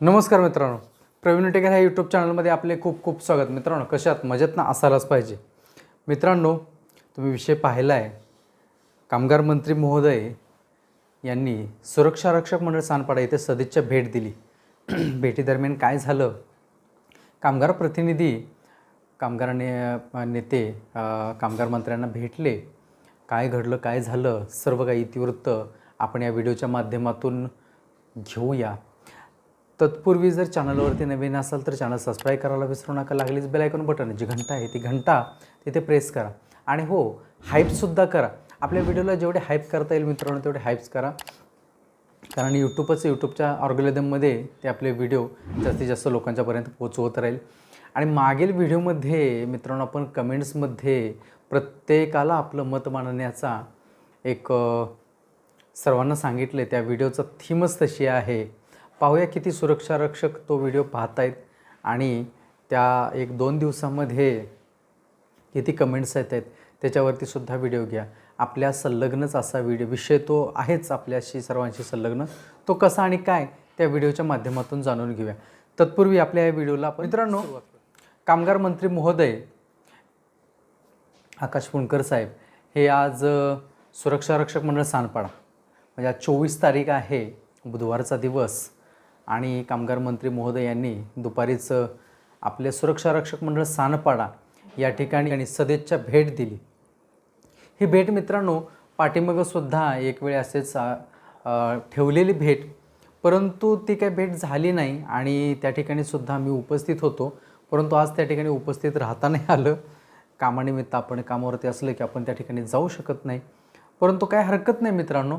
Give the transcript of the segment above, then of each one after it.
नमस्कार मित्रांनो. प्रवीण टेकर ह्या यूट्यूब चॅनलमध्ये आपले खूप खूप स्वागत. मित्रांनो कशात मजेत ना? असायलाच पाहिजे. मित्रांनो तुम्ही विषय पाहिला आहे कामगार मंत्री महोदय यांनी सुरक्षा रक्षक मंडळ सानपाडा येथे सदिच्छा भेट दिली. भेटीदरम्यान काय झालं? कामगार प्रतिनिधी कामगार ने नेते कामगार मंत्र्यांना भेटले. काय घडलं? काय झालं? सर्व काही इतिवृत्त आपण या व्हिडिओच्या माध्यमातून घेऊया. तत्पूर्वी जर चॅनलवरती नवीन असाल तर चॅनल सबस्क्राईब करायला विसरू नका. लागलीच बेलायकॉन बटन जी घंटा आहे ती घंटा तिथे प्रेस करा. आणि हो हाईपसुद्धा करा. आपल्या व्हिडिओला जेवढे हाईप करता येईल मित्रांनो तेवढे हाईप्स करा. कारण यूट्यूबच यूट्यूबच्या ऑर्गोलिदममध्ये ते आपले व्हिडिओ जास्तीत जास्त लोकांच्यापर्यंत पोचवत राहील. आणि मागील व्हिडिओमध्ये मित्रांनो आपण कमेंट्समध्ये प्रत्येकाला आपलं मत मांडण्याचा एक सर्वांना सांगितले त्या व्हिडिओचं थीमच तशी आहे. पाहूया किती सुरक्षा रक्षक तो व्हिडिओ पाहतायत. आणि त्या एक दोन दिवसामध्ये किती कमेंट्स येत आहेत त्याच्यावरती सुद्धा व्हिडिओ घ्या. आपल्या संलग्नच असा व्हिडिओ विषय तो आहेच आपल्याशी सर्वांशी संलग्न. तो कसा आणि काय त्या व्हिडिओच्या माध्यमातून जाणून घेऊया. तत्पूर्वी आपल्या या व्हिडिओला आपण मित्रांनो कामगार मंत्री महोदय आकाश पुणकर साहेब हे आज सुरक्षा रक्षक मंडळ सानपाडा म्हणजे आज चोवीस तारीख आहे बुधवारचा दिवस. आणि कामगार मंत्री महोदय यांनी दुपारीच आपले सुरक्षा रक्षक मंडळ सानपाडा या ठिकाणी आणि सदेच्छा भेट दिली. ही भेट मित्रांनो पाठीमागंसुद्धा एक वेळ असेच ठेवलेली भेट. परंतु ती काही भेट झाली नाही आणि त्या ठिकाणी सुद्धा मी उपस्थित होतो. परंतु आज त्या ठिकाणी उपस्थित राहता नाही आलं. कामानिमित्त आपण कामावरती असलं की आपण त्या ठिकाणी जाऊ शकत नाही. परंतु काय हरकत नाही मित्रांनो.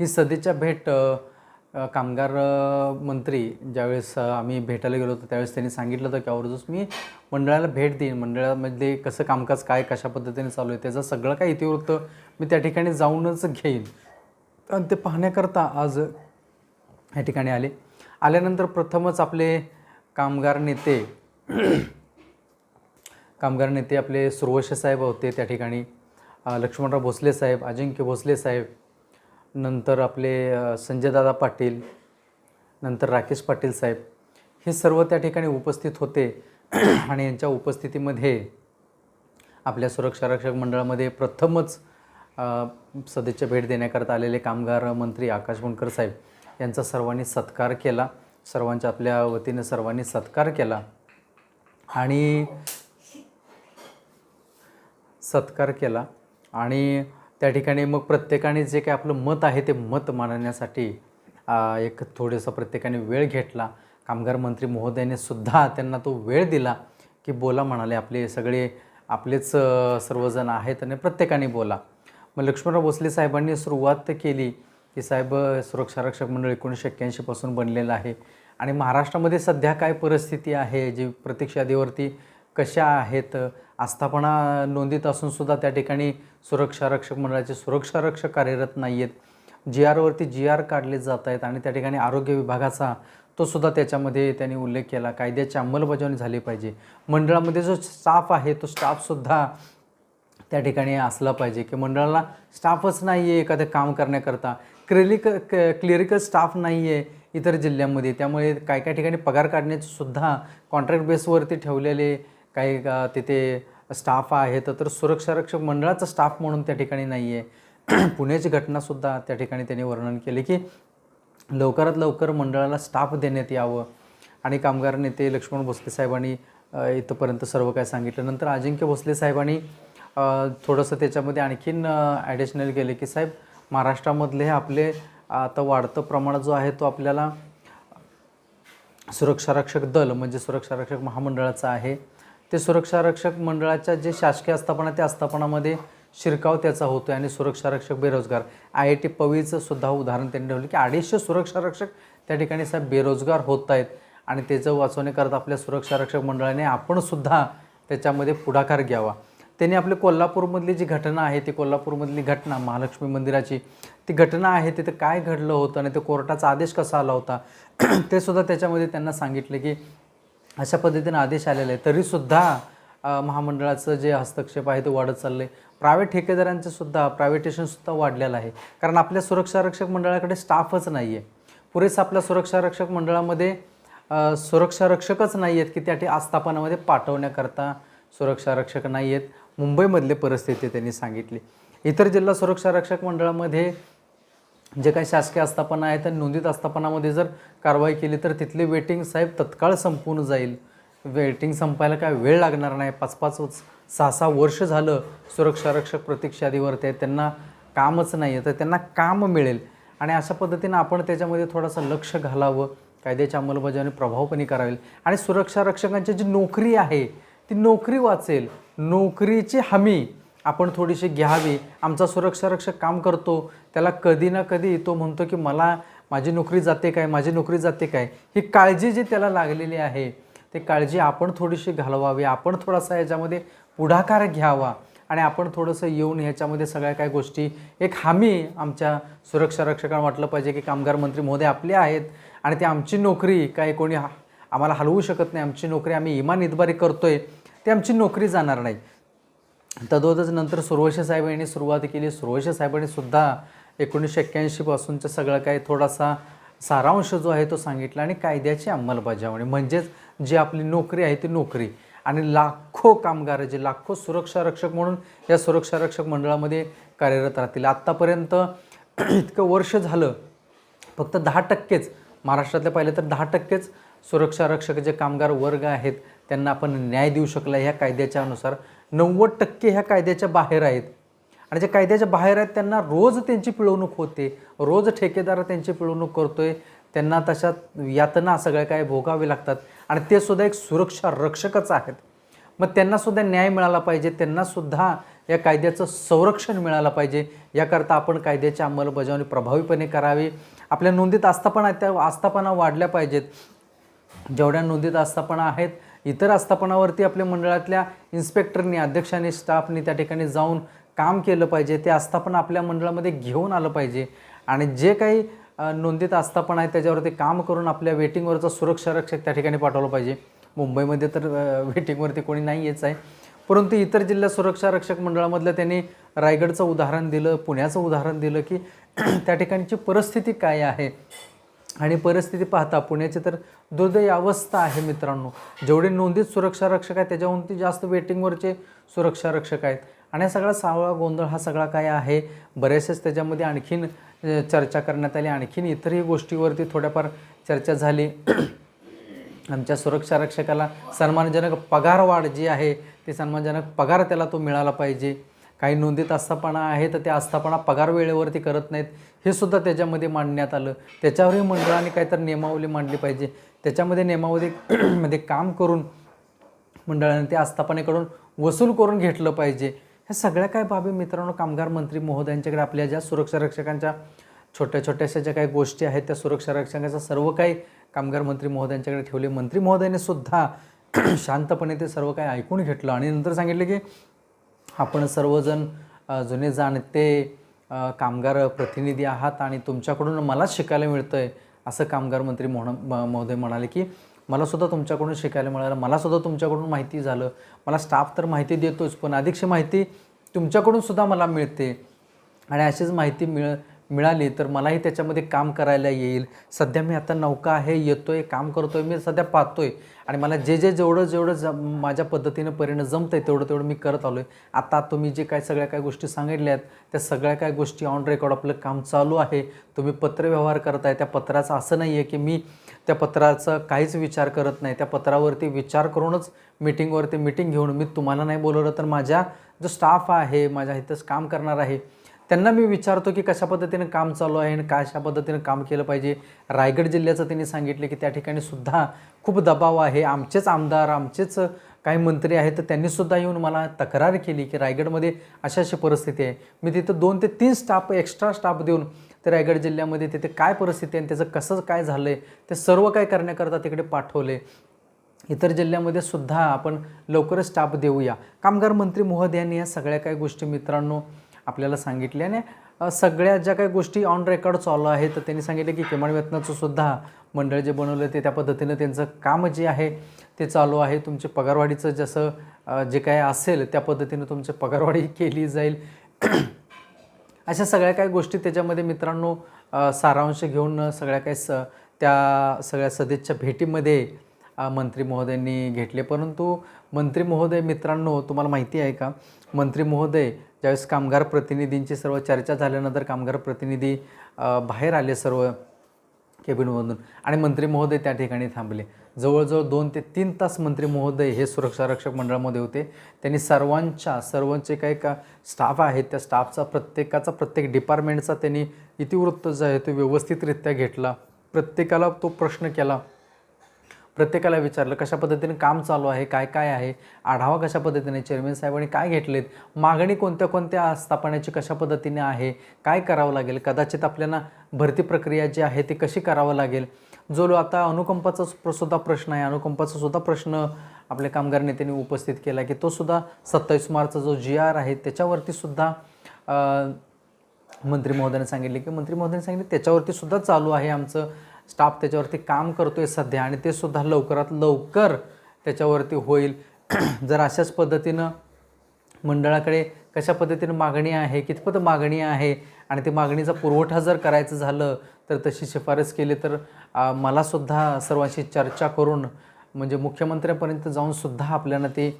ही सदेच्या भेट कामगार मंत्री ज्यावेळेस आम्ही भेटायला गेलो होतो त्यावेळेस त्यांनी सांगितलं होतं की आवर्जूस मी मंडळाला भेट देईन. मंडळामध्ये कसं कामकाज काय कशा पद्धतीने चालू आहे त्याचं सगळं काय इतिवृत्त मी त्या ठिकाणी जाऊनच घेईन. आणि ते पाहण्याकरता आज या ठिकाणी आले. आल्यानंतर प्रथमच आपले कामगार नेते कामगार नेते आपले सुरवशे साहेब होते त्या ठिकाणी. लक्ष्मणराव भोसले साहेब अजिंक्य भोसले साहेब नंतर आपले संजयदादा पाटील नंतर राकेश पाटील साहेब हे सर्व त्या ठिकाणी उपस्थित होते. आणि यांच्या उपस्थितीमध्ये आपल्या सुरक्षा रक्षक मंडळामध्ये प्रथमच अ, भेट देण्याकरता आलेले कामगार मंत्री आकाश बनकर साहेब यांचा सर्वांनी सत्कार केला. सर्वांच्या आपल्या वतीने सर्वांनी सत्कार केला. आणि सत्कार केला. आणि त्या ठिकाणी मग प्रत्येकाने जे काही आपलं मत आहे ते मत मांडण्यासाठी एक थोडंसं प्रत्येकाने वेळ घेतला. कामगार मंत्री महोदयाने सुद्धा त्यांना तो वेळ दिला की बोला म्हणाले आपले सगळे आपलेच सर्वजण आहेत आणि प्रत्येकाने बोला. मग लक्ष्मणराव भोसले साहेबांनी सुरुवात केली की साहेब सुरक्षा रक्षक मंडळ एकोणीसशे एक्क्याऐंशीपासून बनलेलं आहे. आणि महाराष्ट्रामध्ये सध्या काय परिस्थिती आहे जी प्रत्यक्ष यादीवरती कशा आहेत? आस्थापना नोंदीत असूनसुद्धा त्या ठिकाणी सुरक्षा रक्षक मंडळाचे सुरक्षा रक्षक कार्यरत नाही आहेत जी आरवरती जी आर काढले जात आहेत आणि त्या ठिकाणी आरोग्य विभागाचा तो सुद्धा त्याच्यामध्ये त्यांनी उल्लेख केला. कायद्याची अंमलबजावणी झाली पाहिजे. मंडळामध्ये जो स्टाफ आहे तो स्टाफसुद्धा त्या ठिकाणी असला पाहिजे की मंडळाला स्टाफच नाही आहे एखादं काम करण्याकरता. क्लिरिक क्लिरिकल स्टाफ नाही आहे इतर जिल्ह्यांमध्ये. त्यामुळे काय काय ठिकाणी पगार काढण्याचे सुद्धा कॉन्ट्रॅक्ट बेसवरती ठेवलेले काही तिथे स्टाफ आहे तर सुरक्षा रक्षक मंडळाचा स्टाफ म्हणून त्या ठिकाणी नाही आहे पुण्याची घटनासुद्धा त्या ठिकाणी त्यांनी वर्णन केले की लवकरात लवकर मंडळाला स्टाफ देण्यात यावं. आणि कामगार नेते लक्ष्मण भोसले साहेबांनी इथंपर्यंत सर्व काय सांगितलं. नंतर अजिंक्य भोसले साहेबांनी थोडंसं त्याच्यामध्ये आणखीन ॲडिशनल केले की साहेब महाराष्ट्रामधले हे आपले आता वाढतं प्रमाण जो आहे तो आपल्याला सुरक्षा रक्षक दल म्हणजे सुरक्षा रक्षक महामंडळाचं आहे ते सुरक्षा रक्षक मंडळाच्या जे शासकीय आस्थापना त्या आस्थापनामध्ये शिरकाव त्याचा होतो आहे आणि सुरक्षारक्षक बेरोजगार. आय आय टी पवीचं सुद्धा उदाहरण त्यांनी ठेवलं की अडीचशे सुरक्षारक्षक त्या ठिकाणी साहेब बेरोजगार होत आहेत आणि त्याचं वाचवण्याकरता आपल्या सुरक्षारक्षक मंडळाने आपणसुद्धा त्याच्यामध्ये पुढाकार घ्यावा. त्यांनी आपली कोल्हापूरमधली जी घटना आहे ती कोल्हापूरमधली घटना महालक्ष्मी मंदिराची ती घटना आहे तिथं काय घडलं होतं आणि ते कोर्टाचा आदेश कसा आला होता ते सुद्धा त्याच्यामध्ये त्यांना सांगितलं की अशा पद्धतीने आदेश आलेले आहे तरीसुद्धा महामंडळाचं जे हस्तक्षेप आहे ते वाढत चाललं आहे प्रायव्हेट ठेकेदारांचे सुद्धा प्रायव्हेटेशनसुद्धा वाढलेलं आहे. कारण आपल्या सुरक्षा रक्षक मंडळाकडे स्टाफच नाही आहे पुरेसं आपल्या सुरक्षा रक्षक मंडळामध्ये सुरक्षा रक्षकच नाही आहेत की त्या आस्थापनामध्ये पाठवण्याकरता सुरक्षा रक्षक नाही आहेत मुंबईमधली परिस्थिती त्यांनी सांगितली. इतर जिल्हा सुरक्षा रक्षक मंडळामध्ये जे काही शासकीय आस्थापना आहे त्या नोंदीत आस्थापनामध्ये जर कारवाई केली तर तिथले वेटिंग साहेब तत्काळ संपून जाईल. वेटिंग संपायला काय वेळ लागणार नाही. पाच पाच सहा सहा वर्ष झालं सुरक्षा रक्षक प्रतीक्षादीवरती आहेत. त्यांना कामच नाही आहे तर त्यांना काम मिळेल. आणि अशा पद्धतीनं आपण त्याच्यामध्ये थोडंसं लक्ष घालावं. कायद्याच्या अंमलबजावणी प्रभावपणे करावी आणि सुरक्षा रक्षकांची जी नोकरी आहे ती नोकरी वाचेल. नोकरीची हमी आपण थोडीशी घ्यावी आमचा सुरक्षा रक्षक काम करतो त्याला कधी ना कधी तो म्हणतो की मला माझी नोकरी जाते काय माझी नोकरी जाते काय ही काळजी जी त्याला लागलेली आहे ते काळजी आपण थोडीशी घालवावी आपण थोडासा याच्यामध्ये पुढाकार घ्यावा आणि आपण थोडंसं येऊन ह्याच्यामध्ये सगळ्या काय गोष्टी एक हमी आमच्या सुरक्षा रक्षकांना वाटलं पाहिजे की कामगार मंत्री महोदय आपले आहेत आणि ते आमची नोकरी काय कोणी हा- आम्हाला हलवू शकत नाही आमची नोकरी आम्ही इमान इतबारी करतोय ते आमची नोकरी जाणार नाही. तद्वतच नंतर सुरवशे साहेब यांनी सुरुवात केली. सुरवशे साहेबांनी सुद्धा एकोणीसशे एक्क्याऐंशीपासूनचं सगळं काही थोडासा सारांश जो आहे तो सांगितला आणि कायद्याची अंमलबजावणी. म्हणजेच जी आपली नोकरी आहे ती नोकरी. आणि लाखो कामगार जे लाखो सुरक्षा रक्षक म्हणून या सुरक्षा रक्षक मंडळामध्ये कार्यरत राहतील. आत्तापर्यंत इतकं वर्ष झालं फक्त दहा टक्केच महाराष्ट्रातले पाहिले तर दहा टक्केच सुरक्षा रक्षक जे कामगार वर्ग आहेत त्यांना आपण न्याय देऊ शकला ह्या कायद्याच्या अनुसार. नव्वद टक्के ह्या कायद्याच्या बाहेर आहेत. आणि जे कायद्याच्या बाहेर आहेत त्यांना रोज त्यांची पिळवणूक होते. रोज ठेकेदार त्यांची पिळवणूक करतोय. त्यांना तशात यातना सगळ्या काय भोगावे लागतात. आणि ते सुद्धा एक सुरक्षा रक्षकच आहेत. मग त्यांनासुद्धा न्याय मिळाला पाहिजे. त्यांनासुद्धा या कायद्याचं संरक्षण मिळालं पाहिजे. याकरता आपण कायद्याची अंमलबजावणी प्रभावीपणे करावी. आपल्या नोंदीत आस्थापना त्या आस्थापना वाढल्या पाहिजेत. जेवढ्या नोंदीत आस्थापना आहेत इतर आस्थापनावरती आपल्या मंडळातल्या इन्स्पेक्टरनी अध्यक्षांनी स्टाफनी त्या ठिकाणी जाऊन काम केलं पाहिजे. ते आस्थापना आपल्या मंडळामध्ये घेऊन आलं पाहिजे. आणि जे काही नोंदीत आस्थापना आहे त्याच्यावरती काम करून आपल्या वेटिंगवरचा सुरक्षा रक्षक त्या ठिकाणी पाठवलं पाहिजे. मुंबईमध्ये तर वेटिंगवरती कोणी नाही येच आहे. परंतु इतर जिल्हा सुरक्षा रक्षक मंडळामधलं त्यांनी रायगडचं उदाहरण दिलं पुण्याचं उदाहरण दिलं की त्या ठिकाणची परिस्थिती काय आहे? आणि परिस्थिती पाहता पुण्याची तर दुर्दैवी अवस्था आहे मित्रांनो. जेवढे नोंदीत सुरक्षा रक्षक आहेत त्याच्याहून ती जास्त वेटिंगवरचे सुरक्षा रक्षक आहेत. आणि सगळा सावळा गोंधळ हा सगळा काय आहे? बऱ्याचशाच त्याच्यामध्ये आणखीन चर्चा करण्यात आली. आणखीन इतरही गोष्टीवरती थोड्याफार चर्चा झाली. आमच्या सुरक्षा रक्षकाला सन्मानजनक पगार वाढ जी आहे ती सन्मानजनक पगार त्याला तो मिळाला पाहिजे. काही नोंदीत आस्थापना आहे तर त्या आस्थापना पगार वेळेवरती करत नाहीत. हे सुद्धा त्याच्यामध्ये मांडण्यात आलं. त्याच्यावरही मंडळाने काहीतरी नियमावली मांडली पाहिजे. त्याच्यामध्ये नियमावली मध्ये काम करून मंडळाने त्या आस्थापनेकडून वसूल करून घेतलं पाहिजे. ह्या सगळ्या काय बाबी? मित्रांनो कामगार मंत्री महोदयांच्याकडे आपल्या ज्या सुरक्षा रक्षकांच्या छोट्या छोट्याशा ज्या काही गोष्टी आहेत त्या सुरक्षा रक्षकांच्या सर्व काही कामगार मंत्री महोदयांच्याकडे ठेवले. मंत्री महोदयाने सुद्धा शांतपणे ते सर्व काही ऐकून घेतलं. आणि नंतर सांगितले की आपण सर्वजण जुने जाणते कामगार प्रतिनिधी आहात आणि तुमच्याकडून मलाच शिकायला मिळतं आहे असं कामगार मंत्री मोह महोदय म्हणाले की मलासुद्धा तुमच्याकडून शिकायला मिळालं मलासुद्धा तुमच्याकडून माहिती झालं मला स्टाफ तर माहिती देतोच पण अधिकशी माहिती तुमच्याकडून सुद्धा मला मिळते. आणि अशीच माहिती मिळ मिळाली तर मलाही त्याच्यामध्ये काम करायला येईल. सध्या मी आता नौका आहे येतो आहे काम करतो आहे मी सध्या पाहतो आहे आणि मला जे जे जेवढं जेवढं ज माझ्या पद्धतीनं परिणाम जमतं आहे तेवढं तेवढं मी करत आलो आहे आता तुम्ही जे काय सगळ्या काय गोष्टी सांगितल्या आहेत त्या सगळ्या काय गोष्टी ऑन रेकॉर्ड आपलं काम चालू आहे. तुम्ही पत्रव्यवहार आहे त्या पत्राचं असं नाही आहे की मी त्या पत्राचा काहीच विचार करत नाही. त्या पत्रावरती विचार करूनच मीटिंगवरती मीटिंग घेऊन मी तुम्हाला नाही बोलवलं तर माझ्या जो स्टाफ आहे माझ्या इथंच काम करणार आहे. त्यांना मी विचारतो की कशा पद्धतीनं काम चालू आहे आणि कशा पद्धतीनं काम केलं पाहिजे. रायगड जिल्ह्याचं त्यांनी सांगितलं की त्या ठिकाणी सुद्धा खूप दबाव आहे. आमचेच आमदार आमचेच काही मंत्री आहेत तर त्यांनीसुद्धा येऊन मला तक्रार केली की रायगडमध्ये अशा अशी परिस्थिती आहे. मी तिथं दोन ते तीन स्टाफ एक्स्ट्रा स्टाफ देऊन ते रायगड जिल्ह्यामध्ये तिथे काय परिस्थिती आहे आणि त्याचं कसं काय झालं आहे ते सर्व काय करण्याकरता तिकडे पाठवले. इतर जिल्ह्यामध्ये सुद्धा आपण लवकरच स्टाफ देऊया. कामगार मंत्री महोदयांनी या सगळ्या काही गोष्टी मित्रांनो आपल्याला सांगितले. आणि सगळ्या ज्या काही गोष्टी ऑन रेकॉर्ड चालू आहेत तर त्यांनी सांगितलं की किमान वेतनाचं सुद्धा मंडळ जे बनवलं ते त्या पद्धतीनं त्यांचं काम जे आहे ते चालू आहे. तुमचे पगारवाढीचं जसं जे काय असेल त्या पद्धतीनं तुमची पगारवाढी केली जाईल. अशा सगळ्या काही गोष्टी त्याच्यामध्ये मित्रांनो सारांश घेऊन सगळ्या काही स त्या सगळ्या सदिच्छा भेटीमध्ये मंत्री महोदयांनी घेतले. परंतु मंत्री महोदय मित्रांनो तुम्हाला माहिती आहे का? मंत्री महोदय ज्यावेळेस कामगार प्रतिनिधींची सर्व चर्चा झाल्यानंतर कामगार प्रतिनिधी बाहेर आले सर्व केबिनमधून आणि मंत्री महोदय त्या ठिकाणी थांबले. जवळजवळ दोन ते तीन तास मंत्री महोदय हे सुरक्षा रक्षक मंडळामध्ये होते. त्यांनी सर्वांच्या सर्वांचे काही का स्टाफ आहेत त्या स्टाफचा प्रत्येकाचा प्रत्येक डिपार्टमेंटचा त्यांनी इतिवृत्त जो आहे तो व्यवस्थितरित्या घेतला. प्रत्येकाला तो प्रश्न केला. प्रत्येकाला विचारलं कशा पद्धतीने काम चालू आहे काय काय आहे आढावा कशा पद्धतीने चेअरमॅन साहेबांनी काय घेतलेत मागणी कोणत्या कोणत्या आस्थापनाची कशा पद्धतीने आहे काय करावं लागेल कदाचित आपल्याला भरती प्रक्रिया जी आहे ती कशी करावं लागेल. जो लो आता अनुकंपाचा सुद्धा प्रश्न आहे अनुकंपाचा सुद्धा प्रश्न आपल्या कामगार नेत्यांनी उपस्थित केला की तो सुद्धा सत्तावीस मार्चचा जो जी आर आहे त्याच्यावरती सुद्धा मंत्री महोदयाने सांगितले की मंत्री महोदयाने सांगितले त्याच्यावरती सुद्धा चालू आहे आमचं स्टाफ त्याच्यावरती काम करतो आहे सध्या आणि ते सुद्धा लवकरात लवकर त्याच्यावरती होईल. जर अशाच पद्धतीनं मंडळाकडे कशा पद्धतीनं मागणी आहे कितपत मागणी आहे आणि ती मागणीचा पुरवठा जर करायचं झालं तर तशी शिफारस केली तर मलासुद्धा सर्वांशी चर्चा करून म्हणजे मुख्यमंत्र्यांपर्यंत जाऊनसुद्धा आपल्याला ते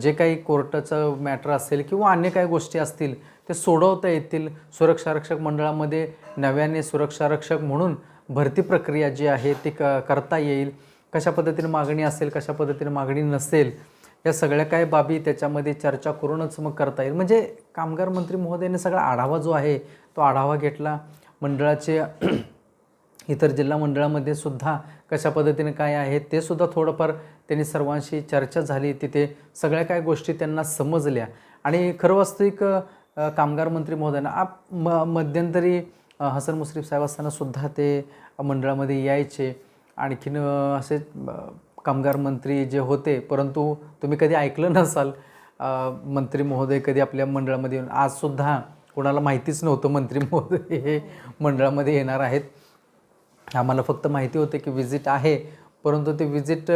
जे काही कोर्टाचं मॅटर असेल किंवा अन्य काही गोष्टी असतील ते सोडवता येतील. सुरक्षारक्षक मंडळामध्ये नव्याने सुरक्षारक्षक म्हणून भरती प्रक्रिया जी आहे ती क करता येईल कशा पद्धतीने मागणी असेल कशा पद्धतीने मागणी नसेल या सगळ्या काही बाबी त्याच्यामध्ये चर्चा करूनच मग करता येईल. म्हणजे कामगार मंत्री महोदयाने सगळा आढावा जो आहे तो आढावा घेतला. मंडळाचे इतर जिल्हा मंडळामध्ये सुद्धा कशा पद्धतीने काय आहे ते सुद्धा थोडंफार त्यांनी सर्वांशी चर्चा झाली. तिथे सगळ्या काय गोष्टी त्यांना समजल्या. आणि खरं वास्तविक कामगार मंत्री महोदयांना आप म मध्यंतरी हसन मुश्रीफ साहेब असताना सुद्धा ते मंडळामध्ये यायचे. आणखीन असे कामगार मंत्री जे होते परंतु तुम्ही कधी ऐकलं नसाल मंत्री महोदय कधी आपल्या मंडळामध्ये येऊन. आजसुद्धा कोणाला माहितीच नव्हतं मंत्री महोदय हे मंडळामध्ये येणार आहेत. आम्हाला फक्त माहिती होते की विजिट आहे परंतु ते विजिट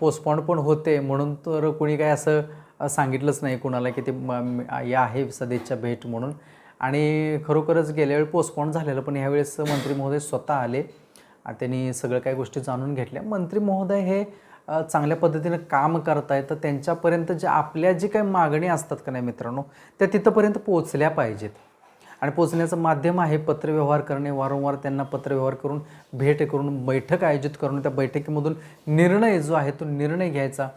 पोस्टपॉन्ड पण होते. म्हणून तर कोणी काय असं सांगितलंच नाही कोणाला की ते या आहे सदेच्छा भेट म्हणून. आणि खरोखरच गेल्या वेळी पोस्टपोन झालेलं पण ह्यावेळेस मंत्री महोदय स्वतः आले त्यांनी सगळं काही गोष्टी जाणून घेतल्या. मंत्री महोदय हे चांगल्या पद्धतीनं काम करतायत तर त्यांच्यापर्यंत ज्या आपल्या जी काही मागणी असतात का नाही मित्रांनो त्या तिथंपर्यंत पोचल्या पाहिजेत. आणि पोचण्याचं माध्यम आहे पत्रव्यवहार करणे वारंवार त्यांना पत्रव्यवहार करून भेट करून बैठक आयोजित करून त्या बैठकीमधून निर्णय जो आहे तो निर्णय घ्यायचा.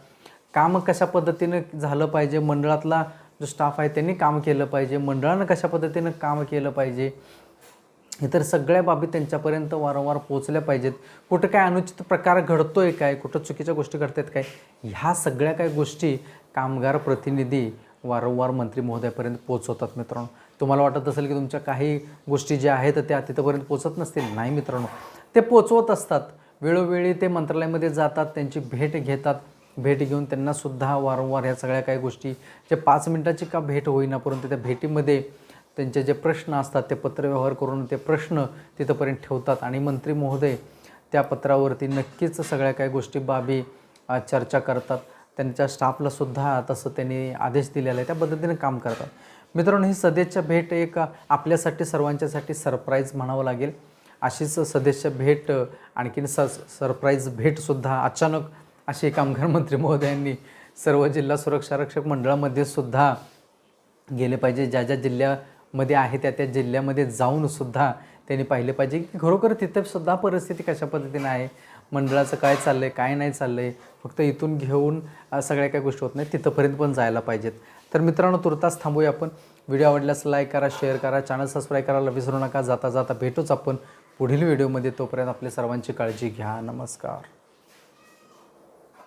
काम कशा पद्धतीनं झालं पाहिजे मंडळातला जो स्टाफ आहे त्यांनी काम केलं पाहिजे मंडळानं कशा पद्धतीनं काम केलं पाहिजे इतर सगळ्या बाबी त्यांच्यापर्यंत वारंवार पोचल्या पाहिजेत. कुठं काय अनुचित प्रकार घडतोय काय कुठं चुकीच्या गोष्टी घडतात काय ह्या सगळ्या काही गोष्टी कामगार प्रतिनिधी वारंवार मंत्री महोदयापर्यंत पोचवतात मित्रांनो. तुम्हाला वाटत असेल की तुमच्या काही गोष्टी ज्या आहेत त्या तिथंपर्यंत पोचत नसतील? नाही मित्रांनो. ते पोचवत असतात. वेळोवेळी ते मंत्रालयामध्ये जातात त्यांची भेट घेतात. भेट घेऊन त्यांनासुद्धा वारंवार ह्या सगळ्या काही गोष्टी जे पाच मिनटाची का भेट होईना परंतु त्या भेटीमध्ये त्यांचे जे प्रश्न असतात ते पत्रव्यवहार करून ते प्रश्न तिथंपर्यंत ठेवतात. आणि मंत्री महोदय त्या पत्रावरती नक्कीच सगळ्या काही गोष्टी बाबी चर्चा करतात. त्यांच्या स्टाफलासुद्धा तसं त्यांनी आदेश दिलेला आहे. त्या पद्धतीने काम करतात. मित्रांनो ही सदेच्छा भेट एक आपल्यासाठी सर्वांच्यासाठी सरप्राईज म्हणावं लागेल. अशीच सदस्य भेट आणखीन स सरप्राईज भेटसुद्धा अचानक असे कामगार मंत्री महोदयांनी सर्व जिल्हा सुरक्षा रक्षक मंडळामध्ये सुद्धा गेले पाहिजे. ज्या ज्या जिल्ह्यामध्ये आहे त्या त्या जिल्ह्यामध्ये जाऊन सुद्धा त्यांनी पाहिले पाहिजे की खरोखर तिथे सुद्धा परिस्थिती कशा पद्धतीने आहे? मंडळाचं काय चाललं आहे काय नाही चाललं आहे फक्त इथून घेऊन सगळ्या काही गोष्टी होत नाही तिथंपर्यंत पण जायला पाहिजेत. तर मित्रांनो तुर्तास थांबूया आपण. व्हिडिओ आवडल्यास लाईक करा शेअर करा चॅनल सबस्क्राईब करायला विसरू नका. जाता जाता भेटूच आपण पुढील व्हिडिओमध्ये. तोपर्यंत आपल्या सर्वांची काळजी घ्या. नमस्कार.